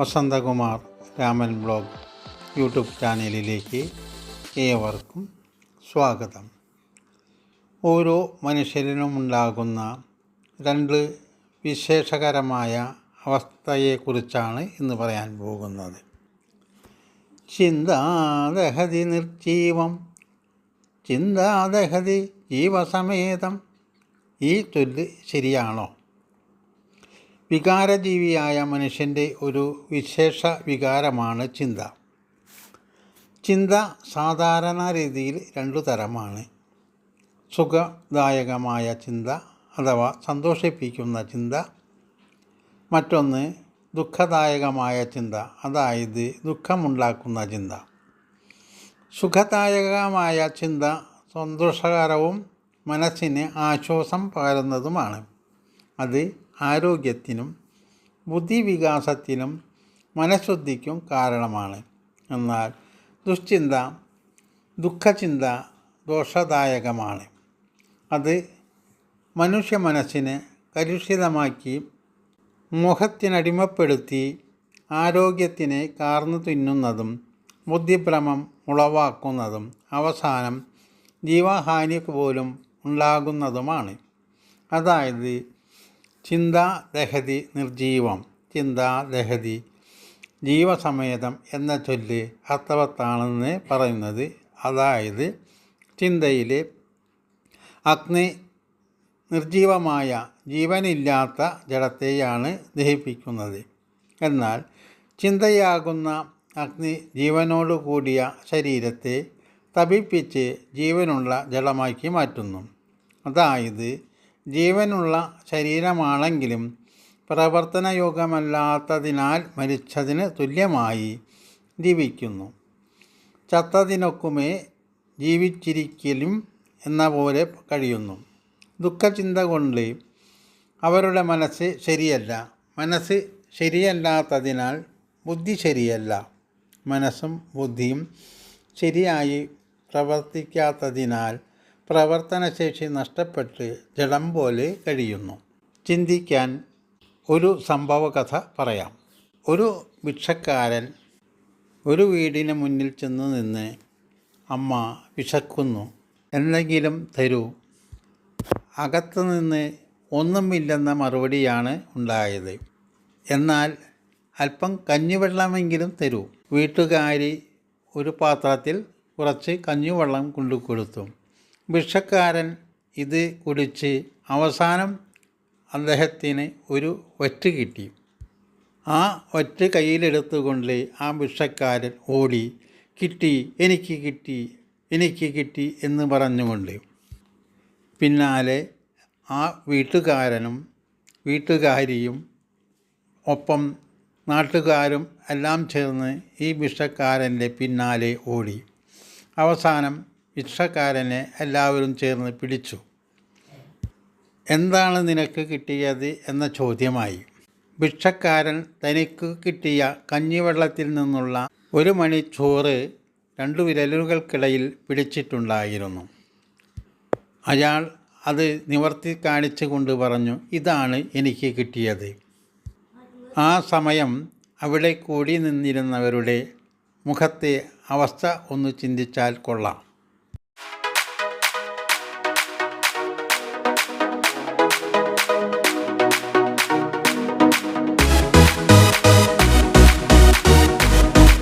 Vasanthakumar Raman blog YouTube ചാനലിലേക്ക് ഏവർക്കും സ്വാഗതം. ഓരോ മനുഷ്യരിലും ഉണ്ടാകുന്ന രണ്ട് വിശേഷകരമായ അവസ്ഥയെക്കുറിച്ചാണ് ഇന്ന് പറയാൻ പോകുന്നത്. ചിന്താദഹതി നിർജീവം ചിന്താദഹതി ജീവസമേതം. ഈ ചൊല്ല് ശരിയാണോ? വികാരജീവിയായ മനുഷ്യന്റെ ഒരു വിശേഷ വികാരമാണ് ചിന്ത. ചിന്ത സാധാരണ രീതിയിൽ രണ്ടു തരമാണ്. സുഖദായകമായ ചിന്ത അഥവാ സന്തോഷിപ്പിക്കുന്ന ചിന്ത. മറ്റൊന്ന് ദുഃഖദായകമായ ചിന്ത അതായത് ദുഃഖമുണ്ടാക്കുന്ന ചിന്ത. സുഖദായകമായ ചിന്ത സന്തോഷകരവും മനസ്സിന് ആശ്വാസം പകരുന്നതുമാണ്. അത് ആരോഗ്യത്തിനും ബുദ്ധിവികാസത്തിനും മനഃശുദ്ധിക്കും കാരണമാണ്. എന്നാൽ ദുശ്ചിന്ത ദുഃഖചിന്ത ദോഷദായകമാണ്. അത് മനുഷ്യ മനസ്സിനെ കലുഷിതമാക്കി മോഹത്തിനടിമപ്പെടുത്തി ആരോഗ്യത്തിനെ കാർന്നു തിന്നുന്നതും ബുദ്ധിഭ്രമം ഉളവാക്കുന്നതും അവസാനം ജീവഹാനി പോലും ഉണ്ടാകുന്നതുമാണ്. അതായത് ചിന്താദഹതി നിർജീവം. ചിന്താ ദഹതി ജീവസമേതം എന്ന ചൊല്ല് അർത്ഥവത്താണെന്ന് പറയുന്നത്. അതായത് ചിന്തയിലെ അഗ്നി നിർജീവമായ ജീവനില്ലാത്ത ജഡത്തെയാണ് ദഹിപ്പിക്കുന്നത്. എന്നാൽ ചിന്തയാകുന്ന അഗ്നി ജീവനോടുകൂടിയ ശരീരത്തെ തപിപ്പിച്ച് ജീവനുള്ള ജഡമാക്കി മാറ്റുന്നു. അതായത് ജീവനുള്ള ശരീരമാണെങ്കിലും പ്രവർത്തനയോഗമല്ലാത്തതിനാൽ മരിച്ചതിന് തുല്യമായി ജീവിക്കുന്നു. ചത്തതിനൊക്കുമേ ജീവിച്ചിരിക്കലും എന്ന പോലെ കഴിയുന്നു. ദുഃഖചിന്ത കൊണ്ട് അവരുടെ മനസ്സ് ശരിയല്ല. മനസ്സ് ശരിയല്ലാത്തതിനാൽ ബുദ്ധി ശരിയല്ല. മനസ്സും ബുദ്ധിയും ശരിയായി പ്രവർത്തിക്കാത്തതിനാൽ പ്രവർത്തനശേഷി നഷ്ടപ്പെട്ട് ജഡം പോലെ കഴിയുന്നു. ചിന്തിക്കാൻ ഒരു സംഭവകഥ പറയാം. ഒരു ഭിക്ഷക്കാരൻ ഒരു വീടിന് മുന്നിൽ ചെന്ന് നിന്ന് അമ്മ വിശക്കുന്നു. എന്തെങ്കിലും തരൂ. അകത്തു നിന്ന് ഒന്നുമില്ലെന്ന മറുപടിയാണ് ഉണ്ടായത്. എന്നാൽ അല്പം കഞ്ഞിവെള്ളമെങ്കിലും തരൂ. വീട്ടുകാരി ഒരു പാത്രത്തിൽ കുറച്ച് കഞ്ഞിവെള്ളം കൊണ്ടു കൊടുത്തു ഭിക്ഷക്കാരൻ ഇത് കുടിച്ച് അവസാനം അദ്ദേഹത്തിന് ഒരു വറ്റ് കിട്ടി. ആ ഒറ്റ കയ്യിലെടുത്തുകൊണ്ട് ആ ഭിക്ഷക്കാരൻ ഓടി കിട്ടി എനിക്ക് കിട്ടി എനിക്ക് കിട്ടി എന്ന് പറഞ്ഞുകൊണ്ട്. പിന്നാലെ ആ വീട്ടുകാരനും വീട്ടുകാരിയും ഒപ്പം നാട്ടുകാരും എല്ലാം ചേർന്ന് ഈ ഭിക്ഷക്കാരന്റെ പിന്നാലെ ഓടി. അവസാനം ഭിക്ഷക്കാരനെ എല്ലാവരും ചേർന്ന് പിടിച്ചു. എന്താണ് നിനക്ക് കിട്ടിയത്? എന്ന ചോദ്യമായി. ഭിക്ഷക്കാരൻ തനിക്ക് കിട്ടിയ കഞ്ഞിവെള്ളത്തിൽ നിന്നുള്ള ഒരു മണി ചോറ് രണ്ടു വിരലുകൾക്കിടയിൽ പിടിച്ചിട്ടുണ്ടായിരുന്നു. അയാൾ അത് നിവർത്തി കാണിച്ചു കൊണ്ട് പറഞ്ഞു ഇതാണ് എനിക്ക് കിട്ടിയത്. ആ സമയം അവിടെ കൂടി നിന്നിരുന്നവരുടെ മുഖത്തെ അവസ്ഥ ഒന്ന് ചിന്തിച്ചാൽ കൊള്ളാം.